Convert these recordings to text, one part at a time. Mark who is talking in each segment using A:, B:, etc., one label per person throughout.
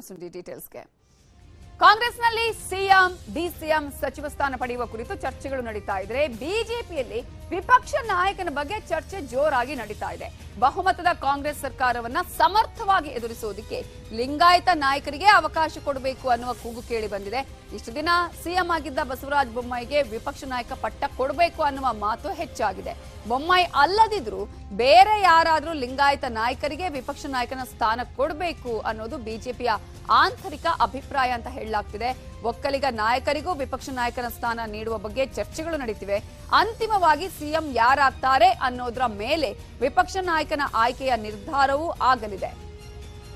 A: ಮಸೂದಿ ಡೀಟೇಲ್ಸ್ಗೆ. ಕಾಂಗ್ರೆಸ್ನಲ್ಲಿ CM, DCM ಸಚಿವ ಸ್ಥಾನ ಪಡೆಯುವ ಕುರಿತು ಚರ್ಚೆಗಳು ನಡೀತಾ ಇದ್ರೆ, ಬಿಜೆಪಿಯಲ್ಲಿ ವಿಪಕ್ಷ ನಾಯಕನ ಬಗ್ಗೆ ಚರ್ಚೆ ಜೋರಾಗಿ ನಡೀತಾ ಇದೆ. ಬಹುಮತದ ಕಾಂಗ್ರೆಸ್ ಸರ್ಕಾರವನ್ನ ಸಮರ್ಥವಾಗಿ ಎದುರಿಸುವುದಕ್ಕೆ ಲಿಂಗಾಯತ ನಾಯಕರಿಗೆ ಅವಕಾಶ ಕೊಡಬೇಕು ಅನ್ನುವ ಕೂಗು ಕೇಳಿ ಬಂದಿದೆ. ಇಷ್ಟು ದಿನ ಸಿಎಂ ಆಗಿದ್ದ ಬಸವರಾಜ ಬೊಮ್ಮಾಯಿಗೆ ವಿಪಕ್ಷ ನಾಯಕ ಪಟ್ಟ ಕೊಡಬೇಕು ಅನ್ನುವ ಮಾತು ಹೆಚ್ಚಾಗಿದೆ. ಬೊಮ್ಮಾಯಿ ಅಲ್ಲದಿದ್ರು ಬೇರೆ ಯಾರಾದರೂ ಲಿಂಗಾಯತ ನಾಯಕರಿಗೆ ವಿಪಕ್ಷ ನಾಯಕನ ಸ್ಥಾನ ಕೊಡಬೇಕು ಅನ್ನೋದು ಬಿಜೆಪಿಯ ಆಂತರಿಕ ಅಭಿಪ್ರಾಯ ಅಂತ ಹೇಳಲಾಗ್ತಿದೆ. ಒಕ್ಕಲಿಗ ನಾಯಕರಿಗೂ ವಿಪಕ್ಷ ನಾಯಕನ ಸ್ಥಾನ ನೀಡುವ ಬಗ್ಗೆ ಚರ್ಚೆಗಳು ನಡೀತಿವೆ. ಅಂತಿಮವಾಗಿ ಸಿಎಂ ಯಾರಾಗ್ತಾರೆ ಅನ್ನೋದ್ರ ಮೇಲೆ ವಿಪಕ್ಷ ನಾಯಕನ ಆಯ್ಕೆಯ ನಿರ್ಧಾರವೂ ಆಗಲಿದೆ.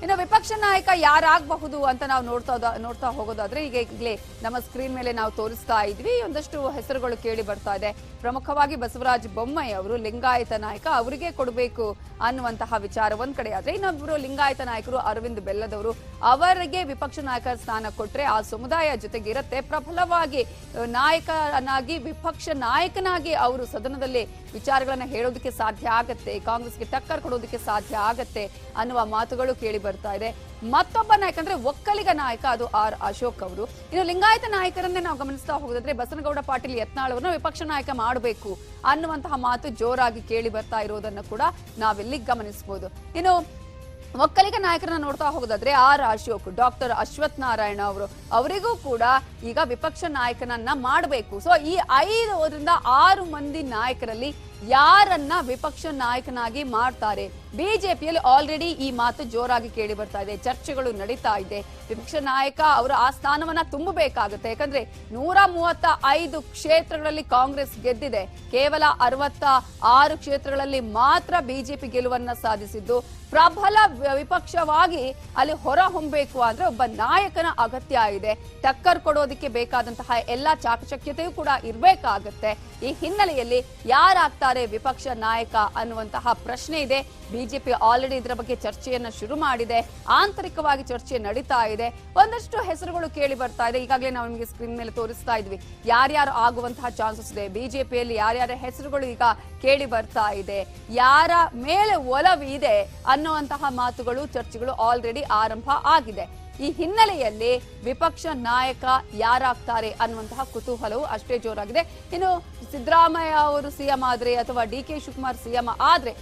A: ಇನ್ನು ವಿಪಕ್ಷ ನಾಯಕ ಯಾರಾಗಬಹುದು ಅಂತ ನಾವು ನೋಡ್ತಾ ನೋಡ್ತಾ ಹೋಗೋದಾದ್ರೆ ಈಗ ಈಗಲೇ ನಮ್ಮ ಸ್ಕ್ರೀನ್ ಮೇಲೆ ನಾವು ತೋರಿಸ್ತಾ ಇದ್ವಿ. ಒಂದಷ್ಟು ಹೆಸರುಗಳು ಕೇಳಿ ಬರ್ತಾ ಇದೆ. ಪ್ರಮುಖವಾಗಿ ಬಸವರಾಜ ಬೊಮ್ಮಾಯಿ ಅವರು ಲಿಂಗಾಯತ ನಾಯಕ, ಅವರಿಗೆ ಕೊಡಬೇಕು ಅನ್ನುವಂತಹ ವಿಚಾರ ಒಂದ್ ಕಡೆ ಆದ್ರೆ ಇನ್ನೊಬ್ಬರು ಲಿಂಗಾಯತ ನಾಯಕರು ಅರವಿಂದ್ ಬೆಲ್ಲದವರು ಅವರಿಗೆ ವಿಪಕ್ಷ ನಾಯಕ ಸ್ಥಾನ ಕೊಟ್ರೆ ಆ ಸಮುದಾಯ ಜೊತೆಗೆ ಇರುತ್ತೆ ಪ್ರಬಲವಾಗಿ ನಾಯಕನಾಗಿ, ವಿಪಕ್ಷ ನಾಯಕನಾಗಿ ಅವರು ಸದನದಲ್ಲಿ ವಿಚಾರಗಳನ್ನ ಹೇಳೋದಕ್ಕೆ ಸಾಧ್ಯ ಆಗತ್ತೆ. ಕಾಂಗ್ರೆಸ್ಗೆ ಟಕ್ಕರ್ ಕೊಡೋದಕ್ಕೆ ಸಾಧ್ಯ ಆಗತ್ತೆ ಅನ್ನುವ ಮಾತುಗಳು ಕೇಳಿ ಬರ್ತಾ ಇದೆ. ಮತ್ತೊಬ್ಬ ನಾಯಕ ಅಂದ್ರೆ ಒಕ್ಕಲಿಗ ನಾಯಕ ಅದು ಆರ್ ಅಶೋಕ್ ಅವರು. ಇನ್ನು ಲಿಂಗಾಯತ ನಾಯಕರನ್ನೇ ನಾವು ಗಮನಿಸ್ತಾ ಹೋಗೋದಾದ್ರೆ ಬಸನಗೌಡ ಪಾಟೀಲ್ ಯತ್ನಾಳ್ ಅವರನ್ನ ವಿಪಕ್ಷ ನಾಯಕ ಮಾಡಬೇಕು ಅನ್ನುವಂತಹ ಮಾತು ಜೋರಾಗಿ ಕೇಳಿ ಬರ್ತಾ ಇರೋದನ್ನ ಕೂಡ ನಾವಿಲ್ಲಿ ಗಮನಿಸಬಹುದು ಇನ್ನು ಒಕ್ಕಲಿಗ ನಾಯಕರನ್ನ ನೋಡ್ತಾ ಹೋಗೋದಾದ್ರೆ ಆರ್ ಅಶೋಕ್ ಡಾಕ್ಟರ್ ಅಶ್ವಥ್ ನಾರಾಯಣ ಅವರು. ಅವರಿಗೂ ಕೂಡ ಈಗ ವಿಪಕ್ಷ ನಾಯಕನನ್ನ ಮಾಡಬೇಕು. ಸೊ ಈ ಐದರಿಂದ ಆರು ಮಂದಿ ನಾಯಕರಲ್ಲಿ ಯಾರನ್ನ ವಿಪಕ್ಷ ನಾಯಕನಾಗಿ ಮಾಡ್ತಾರೆ? ಬಿಜೆಪಿಯಲ್ಲಿ ಆಲ್ರೆಡಿ ಈ ಮಾತು ಜೋರಾಗಿ ಕೇಳಿ ಬರ್ತಾ ಇದೆ, ಚರ್ಚೆಗಳು ನಡೀತಾ ಇದೆ. ವಿಪಕ್ಷ ನಾಯಕ ಅವರ ಆ ಸ್ಥಾನವನ್ನ ತುಂಬಬೇಕಾಗುತ್ತೆ. ಯಾಕಂದ್ರೆ ನೂರ ಮೂವತ್ತ ಐದು ಕ್ಷೇತ್ರಗಳಲ್ಲಿ ಕಾಂಗ್ರೆಸ್ ಗೆದ್ದಿದೆ. ಕೇವಲ ಅರವತ್ತ ಆರು ಕ್ಷೇತ್ರಗಳಲ್ಲಿ ಮಾತ್ರ ಬಿಜೆಪಿ ಗೆಲುವನ್ನ ಸಾಧಿಸಿದ್ದು. ಪ್ರಬಲ ವಿಪಕ್ಷವಾಗಿ ಅಲ್ಲಿ ಹೊರ ಹೊಮ್ಮಬೇಕು ಅಂದ್ರೆ ಒಬ್ಬ ನಾಯಕನ ಅಗತ್ಯ ಇದೆ. ಟಕ್ಕರ್ ಕೊಡೋದಕ್ಕೆ ಬೇಕಾದಂತಹ ಎಲ್ಲಾ ಚಾಕಚಕ್ಯತೆಯೂ ಕೂಡ ಇರಬೇಕಾಗತ್ತೆ. ಈ ಹಿನ್ನೆಲೆಯಲ್ಲಿ ಯಾರಾಗ್ತಾರೆ? ವಿಪಕ್ಷ ನಾಯಕ ಅನ್ನುವಂತಹ ಪ್ರಶ್ನೆ ಇದೆ. ಬಿಜೆಪಿ ಆಲ್ರೆಡಿ ಇದರ ಬಗ್ಗೆ ಚರ್ಚೆಯನ್ನ ಶುರು ಮಾಡಿದೆ. ಆಂತರಿಕವಾಗಿ ಚರ್ಚೆ ನಡೀತಾ ಇದೆ. ಒಂದಷ್ಟು ಹೆಸರುಗಳು ಕೇಳಿ ಬರ್ತಾ ಇದೆ. ಈಗಾಗಲೇ ನಾವು ನಿಮಗೆ ಸ್ಕ್ರೀನ್ ಮೇಲೆ ತೋರಿಸ್ತಾ ಇದ್ವಿ. ಯಾರ್ಯಾರು ಆಗುವಂತಹ ಚಾನ್ಸಸ್ ಇದೆ? ಬಿಜೆಪಿಯಲ್ಲಿ ಯಾರ್ಯಾರ ಹೆಸರುಗಳು ಈಗ ಕೇಳಿ ಬರ್ತಾ ಇದೆ? ಯಾರ ಮೇಲೆ ಒಲವಿದೆ ಅನ್ನುವಂತಹ ಮಾತುಗಳು, ಚರ್ಚೆಗಳು ಆಲ್ರೆಡಿ ಆರಂಭ ಆಗಿದೆ. ಈ ಹಿನ್ನೆಲೆಯಲ್ಲಿ ವಿಪಕ್ಷ ನಾಯಕ ಯಾರಾಗ್ತಾರೆ ಅನ್ನುವಂತಹ ಕುತೂಹಲವು ಅಷ್ಟೇ ಜೋರಾಗಿದೆ. ಇನ್ನು ಸಿದ್ದರಾಮಯ್ಯ ಅವರು ಸಿಎಂ ಆದ್ರೆ ಅಥವಾ ಡಿ ಕೆ ಶಿವಕುಮಾರ್ ಸಿಎಂ ಆದ್ರೆ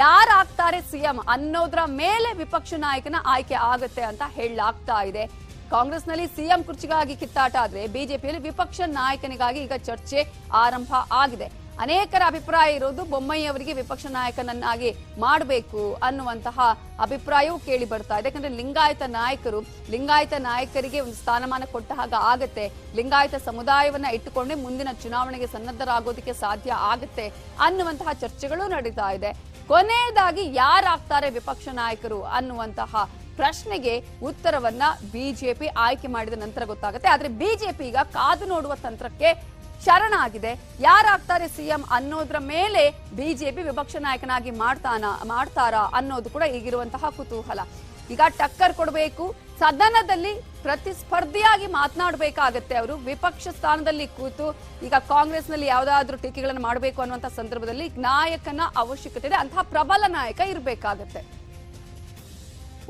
A: ಯಾರಾಗ್ತಾರೆ ಸಿಎಂ ಅನ್ನೋದ್ರ ಮೇಲೆ ವಿಪಕ್ಷ ನಾಯಕನ ಆಯ್ಕೆ ಆಗುತ್ತೆ ಅಂತ ಹೇಳಲಾಗ್ತಾ ಇದೆ. ಕಾಂಗ್ರೆಸ್ನಲ್ಲಿ ಸಿಎಂ ಕುರ್ಚಿಗಾಗಿ ಕಿತ್ತಾಟ ಆದ್ರೆ ಬಿಜೆಪಿಯಲ್ಲಿ ವಿಪಕ್ಷ ನಾಯಕನಿಗಾಗಿ ಈಗ ಚರ್ಚೆ ಆರಂಭ ಆಗಿದೆ. ಅನೇಕರ ಅಭಿಪ್ರಾಯ ಇರೋದು ಬೊಮ್ಮಾಯಿ ಅವರಿಗೆ ವಿಪಕ್ಷ ನಾಯಕನನ್ನಾಗಿ ಮಾಡಬೇಕು ಅನ್ನುವಂತಹ ಅಭಿಪ್ರಾಯವೂ ಕೇಳಿ ಬರ್ತಾ ಇದೆ. ಯಾಕಂದ್ರೆ ಲಿಂಗಾಯತ ನಾಯಕರು, ಲಿಂಗಾಯತ ನಾಯಕರಿಗೆ ಒಂದು ಸ್ಥಾನಮಾನ ಕೊಟ್ಟ ಹಾಗೆ ಆಗತ್ತೆ. ಲಿಂಗಾಯತ ಸಮುದಾಯವನ್ನ ಇಟ್ಟುಕೊಂಡೇ ಮುಂದಿನ ಚುನಾವಣೆಗೆ ಸನ್ನದ್ಧರಾಗೋದಕ್ಕೆ ಸಾಧ್ಯ ಆಗತ್ತೆ ಅನ್ನುವಂತಹ ಚರ್ಚೆಗಳು ನಡೀತಾ ಇದೆ. ಕೊನೆಯದಾಗಿ ಯಾರಾಗ್ತಾರೆ ವಿಪಕ್ಷ ನಾಯಕರು ಅನ್ನುವಂತಹ ಪ್ರಶ್ನೆಗೆ ಉತ್ತರವನ್ನ ಬಿಜೆಪಿ ಆಯ್ಕೆ ಮಾಡಿದ ನಂತರ ಗೊತ್ತಾಗುತ್ತೆ. ಆದ್ರೆ ಬಿಜೆಪಿ ಈಗ ಕಾದು ನೋಡುವ ತಂತ್ರಕ್ಕೆ ಶರಣಾಗಿದೆ ಯಾರಾಗ್ತಾರೆ ಸಿಎಂ ಅನ್ನೋದ್ರ ಮೇಲೆ ಬಿಜೆಪಿ ವಿಪಕ್ಷ ನಾಯಕನಾಗಿ ಮಾಡ್ತಾನ, ಮಾಡ್ತಾರಾ ಅನ್ನೋದು ಕೂಡ ಈಗಿರುವಂತಹ ಕುತೂಹಲ. ಈಗ ಟಕ್ಕರ್ ಕೊಡಬೇಕು, ಸದನದಲ್ಲಿ ಪ್ರತಿಸ್ಪರ್ಧಿಯಾಗಿ ಮಾತನಾಡಬೇಕಾಗತ್ತೆ ಅವರು. ವಿಪಕ್ಷ ಸ್ಥಾನದಲ್ಲಿ ಕೂತು ಈಗ ಕಾಂಗ್ರೆಸ್ನಲ್ಲಿ ಯಾವ್ದಾದ್ರು ಟೀಕೆಗಳನ್ನು ಮಾಡಬೇಕು ಅನ್ನುವಂಥ ಸಂದರ್ಭದಲ್ಲಿ ನಾಯಕನ ಅವಶ್ಯಕತೆ ಇದೆ. ಅಂತಹ ಪ್ರಬಲ ನಾಯಕ ಇರಬೇಕಾಗತ್ತೆ.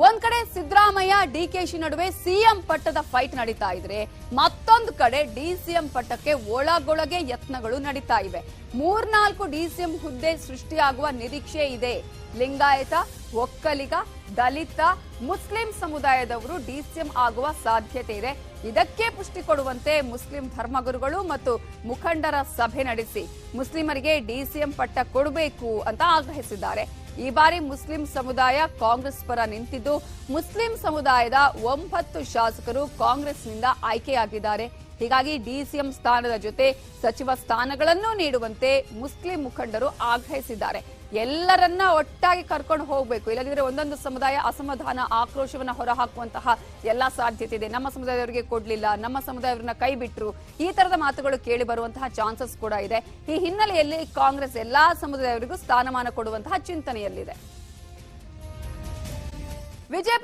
A: ಒಂದ್ ಕಡೆ ಸಿದ್ದರಾಮಯ್ಯ ಡಿಕೆಶಿ ನಡುವೆ ಸಿಎಂ ಪಟ್ಟದ ಫೈಟ್ ನಡೀತಾ ಇದ್ರೆ ಮತ್ತೊಂದು ಕಡೆ ಡಿಸಿಎಂ ಪಟ್ಟಕ್ಕೆ ಒಳಗೊಳಗೆ ಯತ್ನಗಳು ನಡೀತಾ ಇವೆ. ಮೂರ್ನಾಲ್ಕು ಡಿಸಿಎಂ ಹುದ್ದೆ ಸೃಷ್ಟಿಯಾಗುವ ನಿರೀಕ್ಷೆ ಇದೆ. ಲಿಂಗಾಯತ, ಒಕ್ಕಲಿಗ, ದಲಿತ, ಮುಸ್ಲಿಂ ಸಮುದಾಯದವರು ಡಿಸಿಎಂ ಆಗುವ ಸಾಧ್ಯತೆ ಇದೆ. ಇದಕ್ಕೆ ಪುಷ್ಟಿ ಕೊಡುವಂತೆ ಮುಸ್ಲಿಂ ಧರ್ಮಗುರುಗಳು ಮತ್ತು ಮುಖಂಡರ ಸಭೆ ನಡೆಸಿ ಮುಸ್ಲಿಮರಿಗೆ ಡಿಸಿಎಂ ಪಟ್ಟ ಕೊಡಬೇಕು ಅಂತ ಆಗ್ರಹಿಸಿದ್ದಾರೆ. ಈ ಬಾರಿ ಮುಸ್ಲಿಂ ಸಮುದಾಯ ಕಾಂಗ್ರೆಸ್ ಪರ ನಿಂತಿದ್ದು, ಮುಸ್ಲಿಂ ಸಮುದಾಯದ ಒಂಬತ್ತು ಶಾಸಕರು ಕಾಂಗ್ರೆಸ್ನಿಂದ ಆಯ್ಕೆಯಾಗಿದ್ದಾರೆ. ಹೀಗಾಗಿ ಡಿಸಿಎಂ ಸ್ಥಾನದ ಜೊತೆ ಸಚಿವ ಸ್ಥಾನಗಳನ್ನು ನೀಡುವಂತೆ ಮುಸ್ಲಿಂ ಮುಖಂಡರು ಆಗ್ರಹಿಸಿದ್ದಾರೆ. ಎಲ್ಲರನ್ನ ಒಟ್ಟಾಗಿ ಕರ್ಕೊಂಡು ಹೋಗಬೇಕು. ಇಲ್ಲದಿದ್ರೆ ಒಂದೊಂದು ಸಮುದಾಯ ಅಸಮಾಧಾನ ಆಕ್ರೋಶವನ್ನ ಹೊರಹಾಕುವಂತಹ ಎಲ್ಲಾ ಸಾಧ್ಯತೆ ಇದೆ. ನಮ್ಮ ಸಮುದಾಯದವರಿಗೆ ಕೊಡ್ಲಿಲ್ಲ. ನಮ್ಮ ಸಮುದಾಯವ್ರನ್ನ ಕೈ ಬಿಟ್ರು. ಈ ತರದ ಮಾತುಗಳು ಕೇಳಿ ಬರುವಂತಹ ಚಾನ್ಸಸ್ ಕೂಡ ಇದೆ. ಈ ಹಿನ್ನೆಲೆಯಲ್ಲಿ ಕಾಂಗ್ರೆಸ್ ಎಲ್ಲಾ ಸಮುದಾಯವರಿಗೂ ಸ್ಥಾನಮಾನ ಕೊಡುವಂತಹ ಚಿಂತನೆಯಲ್ಲಿದೆ. ವಿಜಯಪುರ